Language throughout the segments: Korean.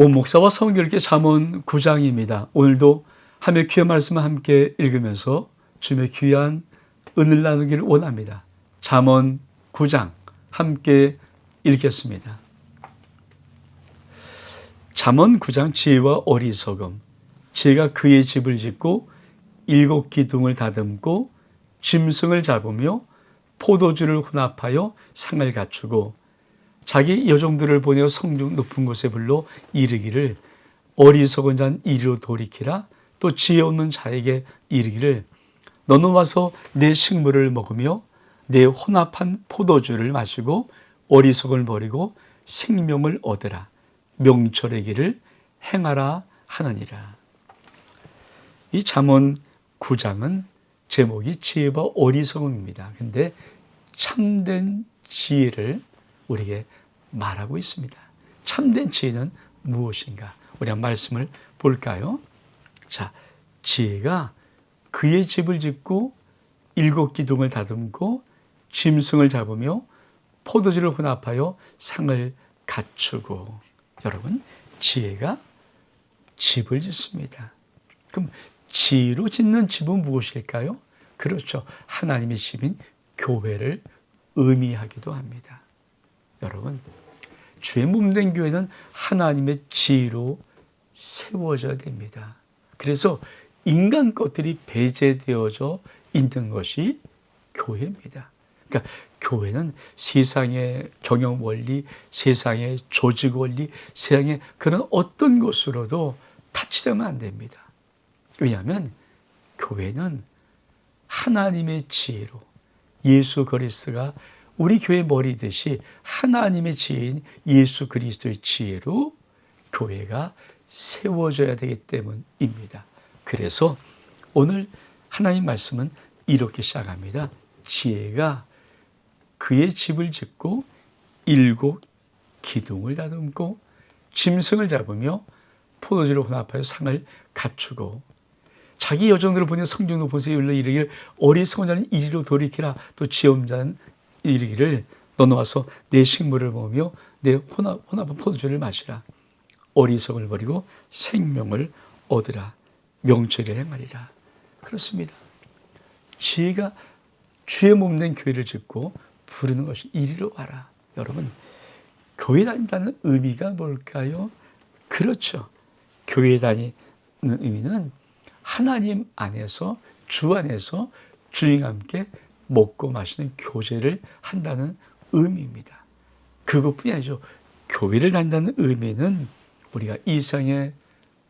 오 목사와 성결계 잠언 9장입니다. 오늘도 하며 귀한 말씀을 함께 읽으면서 주님의 귀한 은을 나누기를 원합니다. 잠언 9장 함께 읽겠습니다. 잠언 9장 지혜와 어리석음 지혜가 그의 집을 짓고 일곱 기둥을 다듬고 짐승을 잡으며 포도주를 혼합하여 상을 갖추고 자기 여종들을 보내어 성중 높은 곳에 불러 이르기를 어리석은 자는 이리로 돌이키라. 또 지혜 없는 자에게 이르기를 너는 와서 내 식물을 먹으며 내 혼합한 포도주를 마시고 어리석을 버리고 생명을 얻으라. 명철의 길을 행하라 하느니라. 이 잠언 9장은 제목이 지혜와 어리석음입니다. 근데 참된 지혜를 우리에게 말하고 있습니다. 참된 지혜는 무엇인가? 우리 한 말씀을 볼까요? 자, 지혜가 그의 집을 짓고 일곱 기둥을 다듬고 짐승을 잡으며 포도주를 혼합하여 상을 갖추고 여러분 지혜가 집을 짓습니다. 그럼 지로 짓는 집은 무엇일까요? 그렇죠. 하나님의 집인 교회를 의미하기도 합니다. 여러분, 주의 몸된 교회는 하나님의 지로 세워져야 됩니다. 그래서 인간 것들이 배제되어져 있는 것이 교회입니다. 그러니까 교회는 세상의 경영 원리, 세상의 조직 원리, 세상의 그런 어떤 것으로도 타치되면 안 됩니다. 왜냐하면 교회는 하나님의 지혜로 예수 그리스도가 우리 교회 머리듯이 하나님의 지혜인 예수 그리스도의 지혜로 교회가 세워져야 되기 때문입니다. 그래서 오늘 하나님 말씀은 이렇게 시작합니다. 지혜가 그의 집을 짓고 일곱 기둥을 다듬고 짐승을 잡으며 포도주를 혼합하여 상을 갖추고 자기 여정들을 보내 곳에 일러 이르기를 어리석은 자는 이리로 돌이키라 또 지엄 자는 이르기를 너는 와서 내 식물을 먹으며 내 혼합, 혼합한 포도주를 마시라. 어리석을 버리고 생명을 얻으라. 명철을 행하리라. 그렇습니다. 지혜가 주의 몸된 교회를 짓고 부르는 것이 이리로 와라. 여러분 교회 다닌다는 의미가 뭘까요? 그렇죠. 교회 다니는 의미는 하나님 안에서 주 안에서 주님과 함께 먹고 마시는 교제를 한다는 의미입니다. 그것뿐이 아니죠. 교회를 다닌다는 의미는 우리가 이상의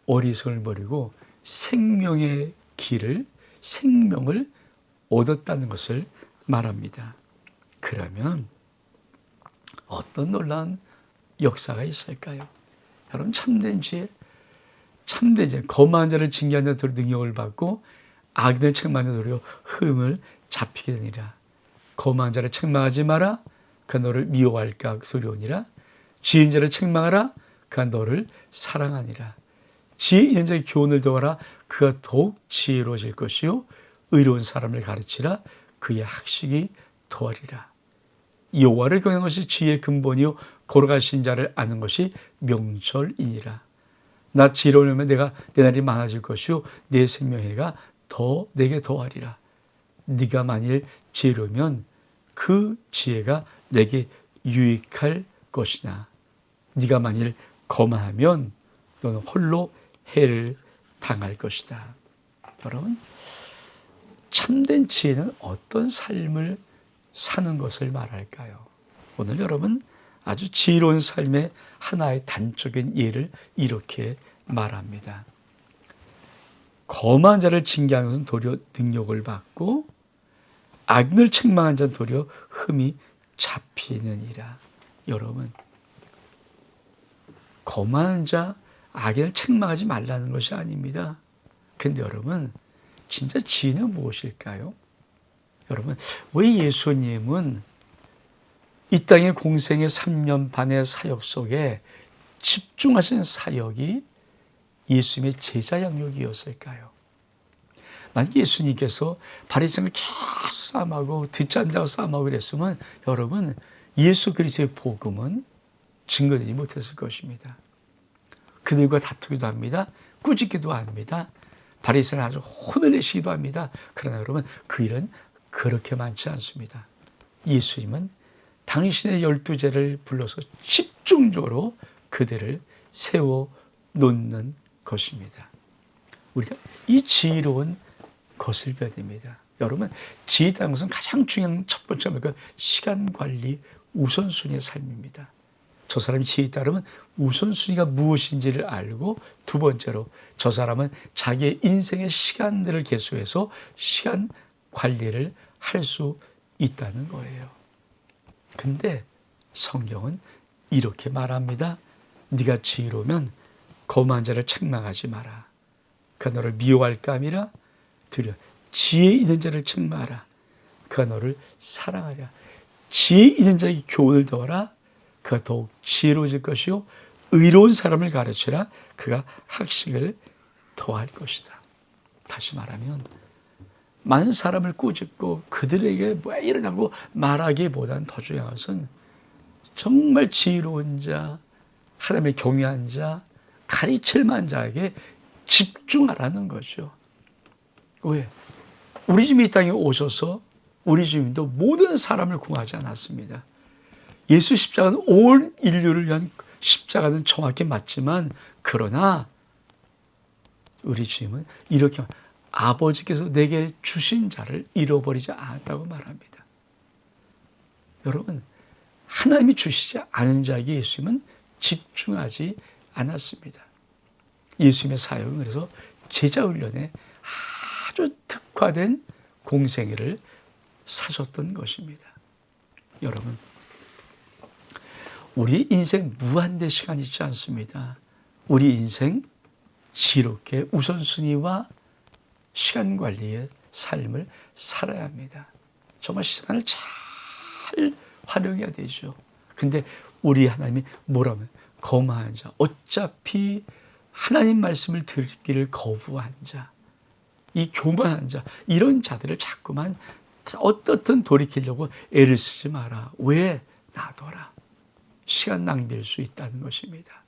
어리석을 버리고 생명의 길을 생명을 얻었다는 것을 말합니다. 그러면 어떤 놀라운 역사가 있을까요? 여러분 참된 지혜 참되지 거만한 자를 징계하는 자로 능력을 받고 악인을 책망하는 자로 흠을 잡히게 되니라. 거만한 자를 책망하지 마라. 그 너를 미워할까 소리오니라. 지인 자를 책망하라. 그가 너를 사랑하니라. 지혜 있는 자의 교훈을 도와라. 그가 더욱 지혜로워질 것이요. 의로운 사람을 가르치라. 그의 학식이 더하리라. 여호와를 경외하는 것이 지혜의 근본이요. 걸어가신 자를 아는 것이 명철이니라. 나 지혜로우면 내가 내 날이 많아질 것이요 내 생명해가 더 내게 더하리라. 네가 만일 지혜로우면 그 지혜가 내게 유익할 것이나 네가 만일 거만하면 너는 홀로 해를 당할 것이다. 여러분 참된 지혜는 어떤 삶을 사는 것을 말할까요? 오늘 여러분 아주 지혜로운 삶의 하나의 단적인 예를 이렇게 말합니다. 거만 자를 징계하는 것은 도리어 능력을 받고 악을 책망한 자는 도리어 흠이 잡히느니라. 여러분, 거만한 자, 악인을 책망하지 말라는 것이 아닙니다. 근데 여러분, 진짜 지는 무엇일까요? 여러분, 왜 예수님은 이 땅의 공생의 3년 반의 사역 속에 집중하신 사역이 예수님의 제자 양육이었을까요? 만약 예수님께서 바리새인을 계속 싸움하고 않는다고 싸움하고 그랬으면 여러분 예수 그리스도의 복음은 증거되지 못했을 것입니다. 그들과 다투기도 합니다. 꾸짖기도 합니다. 바리새는 아주 혼을 내시기도 합니다. 그러나 여러분 그 일은 그렇게 많지 않습니다. 예수님은 당신의 열두 제를 불러서 집중적으로 그들을 세워 놓는 것입니다. 우리가 이 지혜로운 배워야 됩니다. 여러분, 지혜라는 것은 가장 중요한 첫 번째 그 시간 관리 우선순위의 삶입니다. 저 사람이 지혜에 따르면 우선순위가 무엇인지를 알고 두 번째로 저 사람은 자기의 인생의 시간들을 개수해서 시간 관리를 할 수 있다는 거예요. 근데 성경은 이렇게 말합니다. 네가 지혜로면 거만한 자를 책망하지 마라. 그가 너를 미워할 감이라 들여 지혜 있는 자를 책망하라. 그가 너를 사랑하랴. 지혜 있는 자에게 교훈을 더하라. 그가 더욱 지혜로워질 것이요 의로운 사람을 가르치라. 그가 학식을 더할 것이다. 다시 말하면 많은 사람을 꾸짖고 그들에게 왜 이러냐고 말하기보다는 더 중요한 것은 정말 지혜로운 자, 하나님의 경외한 자, 가르칠 만 자에게 집중하라는 거죠. 왜? 우리 주님 이 땅에 오셔서 우리 주님도 모든 사람을 구하지 않았습니다. 예수 십자가는 온 인류를 위한 십자가는 정확히 맞지만 그러나 우리 주님은 이렇게 아버지께서 내게 주신 자를 잃어버리지 않았다고 말합니다. 여러분 하나님이 주시지 않은 자에게 예수님은 집중하지 않았습니다. 예수님의 사역은 그래서 제자 훈련에 아주 특화된 공생애를 사셨던 것입니다. 여러분, 우리 인생 무한대 시간이 있지 않습니다. 우리 인생 지롭게 우선순위와 시간 관리의 삶을 살아야 합니다. 정말 시간을 잘 활용해야 되죠. 근데 우리 하나님이 뭐라면 거만한 자, 어차피 하나님 말씀을 듣기를 거부한 자, 이 교만한 자, 이런 자들을 자꾸만 어떻든 돌이키려고 애를 쓰지 마라. 왜? 놔둬라. 시간 낭비일 수 있다는 것입니다.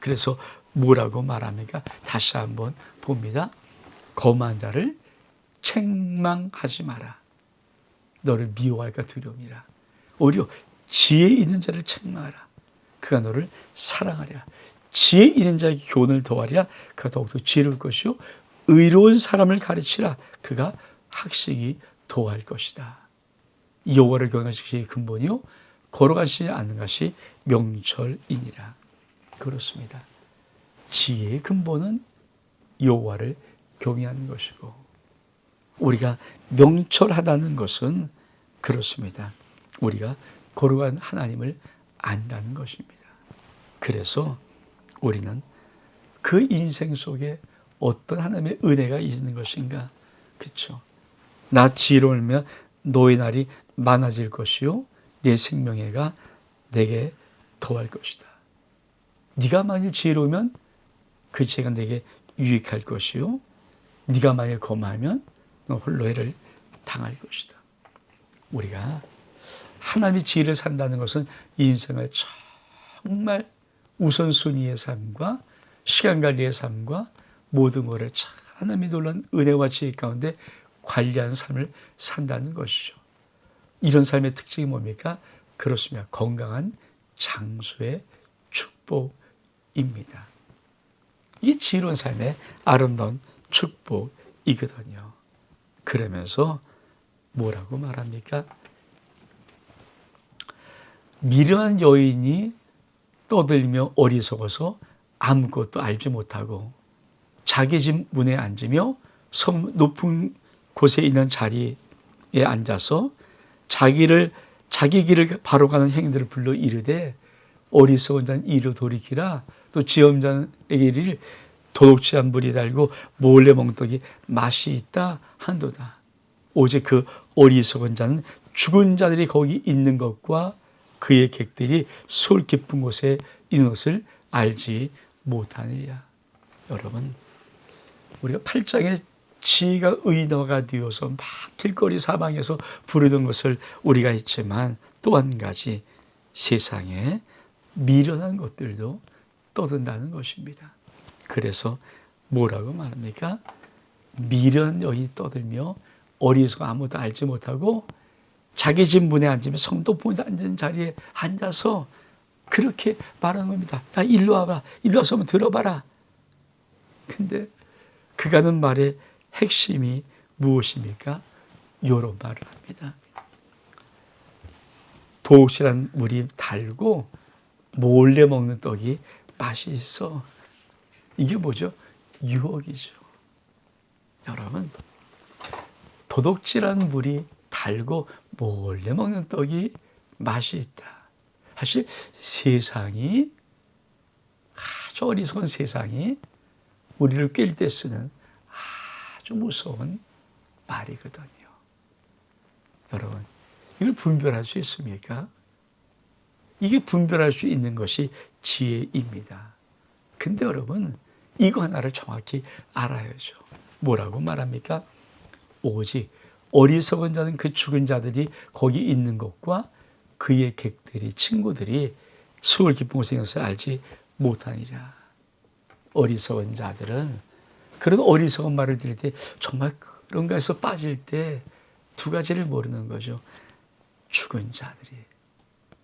그래서 뭐라고 말합니까? 다시 한번 봅니다. 거만한 자를 책망하지 마라. 너를 미워할까 두려움이라. 오히려 지혜 있는 자를 책망하라. 그가 너를 사랑하랴. 지혜 있는 자에게 교훈을 더하랴. 그가 더욱더 지혜로울 것이요. 의로운 사람을 가르치라. 그가 학식이 더할 것이다. 여호와를 경외하시기 근본이요. 걸어가시지 않는 것이 명철이니라. 그렇습니다. 지혜의 근본은 여호와를 경외하는 것이고 우리가 명철하다는 것은 그렇습니다. 우리가 거룩한 하나님을 안다는 것입니다. 그래서 우리는 그 인생 속에 어떤 하나님의 은혜가 있는 것인가? 그렇죠. 나 지혜로우면 너의 날이 많아질 것이요 내 생명애가 내게 더할 것이다. 네가 만일 지혜로우면 그 지혜가 내게 유익할 것이요 네가 만일 거마하면 너 홀로 해를 당할 것이다. 우리가 하나님의 지혜를 산다는 것은 인생을 정말 우선순위의 삶과 시간 관리의 삶과 모든 것을 하나님의 놀란 은혜와 지혜 가운데 관리하는 삶을 산다는 것이죠. 이런 삶의 특징이 뭡니까? 그렇습니다. 건강한 장수의 축복입니다. 이게 지혜로운 삶의 아름다운 축복이거든요. 그러면서 뭐라고 말합니까? 미련한 여인이 떠들며 어리석어서 아무것도 알지 못하고 자기 집 문에 앉으며 섬 높은 곳에 있는 자리에 앉아서 자기를 자기 길을 바로 가는 행들을 불러 이르되 어리석은 자는 이로 돌이키라 또 지엄자에게 이르 도둑질한 불이 달고 몰래 멍떡이 맛이 있다 한도다. 오직 그 어리석은 자는 죽은 자들이 거기 있는 것과 그의 객들이 솔 깊은 곳에 있는 것을 알지 못하느냐. 여러분, 우리가 8장에 지혜가 의너가 되어서 막 길거리 사방에서 부르던 것을 우리가 했지만 또 한 가지 세상에 미련한 것들도 떠든다는 것입니다. 그래서 뭐라고 말합니까? 미련 여기 떠들며 어리석어 아무도 알지 못하고 자기 집 문에 앉으면 성도 문에 앉은 자리에 앉아서 그렇게 말하는 겁니다. 야, 일로 와봐. 일로 와서 한번 들어봐라. 근데 그가 하는 말의 핵심이 무엇입니까? 요런 말을 합니다. 도옥이란 물이 달고 몰래 먹는 떡이 맛이 있어. 이게 뭐죠? 유혹이죠. 여러분, 도둑질한 물이 달고 몰래 먹는 떡이 맛이 있다. 사실 세상이 아주 어리석은 세상이 우리를 깰때 쓰는 아주 무서운 말이거든요. 여러분, 이걸 분별할 수 있습니까? 이게 분별할 수 있는 것이 지혜입니다. 근데 여러분, 이거 하나를 정확히 알아야죠. 뭐라고 말합니까? 오직 어리석은 자는 그 죽은 자들이 거기 있는 것과 그의 객들이 친구들이 수월 곳에 있어서 알지 못하니라. 어리석은 자들은 그런 어리석은 말을 들을 때 정말 그런가 해서 빠질 때 두 가지를 모르는 거죠. 죽은 자들이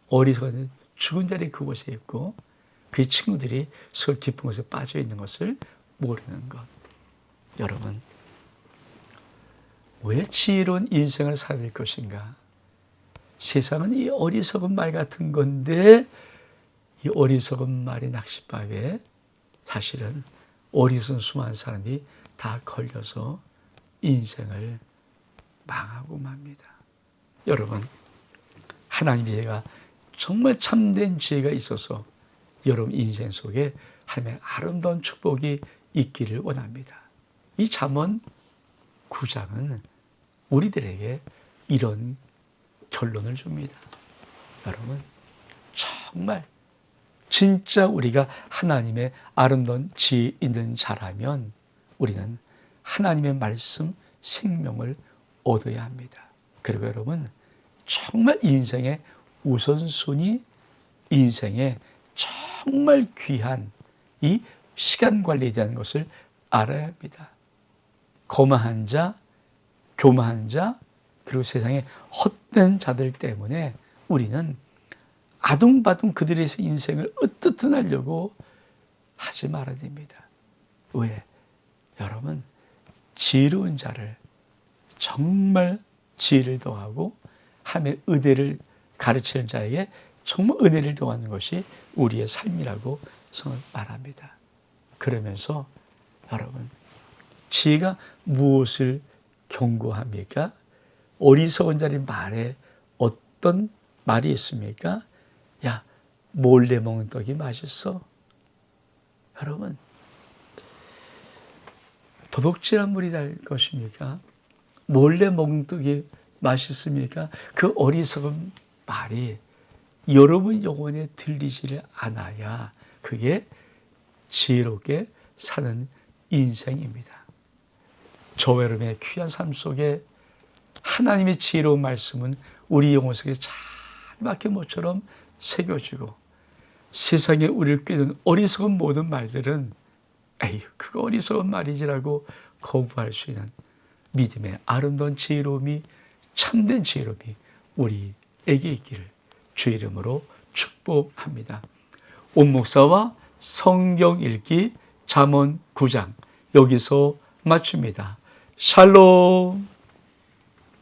어리석은 죽은 자들이 그곳에 있고 그 친구들이 수월 깊은 곳에 빠져 있는 것을 모르는 것. 여러분 왜 지혜로운 인생을 될 것인가? 세상은 이 어리석은 말 같은 건데 이 어리석은 말의 낚싯밥에 사실은 수많은 사람이 다 걸려서 인생을 망하고 맙니다. 여러분, 하나님의 지혜가 정말 참된 지혜가 있어서 여러분 인생 속에 하나님의 아름다운 축복이 있기를 원합니다. 이 잠언 9장은 우리들에게 이런 결론을 줍니다. 여러분, 정말 진짜 우리가 하나님의 아름다운 지혜 있는 자라면 우리는 하나님의 말씀 생명을 얻어야 합니다. 그리고 여러분, 정말 인생의 우선순위, 인생의 정말 귀한 이 시간 관리에 대한 것을 알아야 합니다. 거만한 자, 교만한 자, 그리고 세상에 헛된 자들 때문에 우리는 아둥바둥 그들의 인생을 어떻든 하려고 하지 말아야 됩니다. 왜? 여러분, 지혜로운 자를 정말 지혜를 더하고 함의 의대를 가르치는 자에게 정말 은혜를 더하는 것이 우리의 삶이라고 성을 말합니다. 그러면서 여러분, 지혜가 무엇을 경고합니까? 어리석은 자리 말에 어떤 말이 있습니까? 야, 몰래 먹는 떡이 맛있어. 여러분, 도둑질한 물이 될 것입니까? 몰래 먹는 떡이 맛있습니까? 그 어리석은 말이 여러분 영혼에 들리지를 않아야 그게 지혜롭게 사는 인생입니다. 저 여러분의 귀한 삶 속에 하나님의 지혜로운 말씀은 우리 영혼 속에 잘 막힌 모처럼 새겨지고 세상에 우리를 꾀는 어리석은 모든 말들은 에이 그거 어리석은 말이지라고 거부할 수 있는 믿음의 아름다운 지혜로움이 참된 지혜로움이 우리에게 있기를 주 이름으로 축복합니다. 온 목사와 성경 읽기 잠언 9장 여기서 마칩니다. 샬롬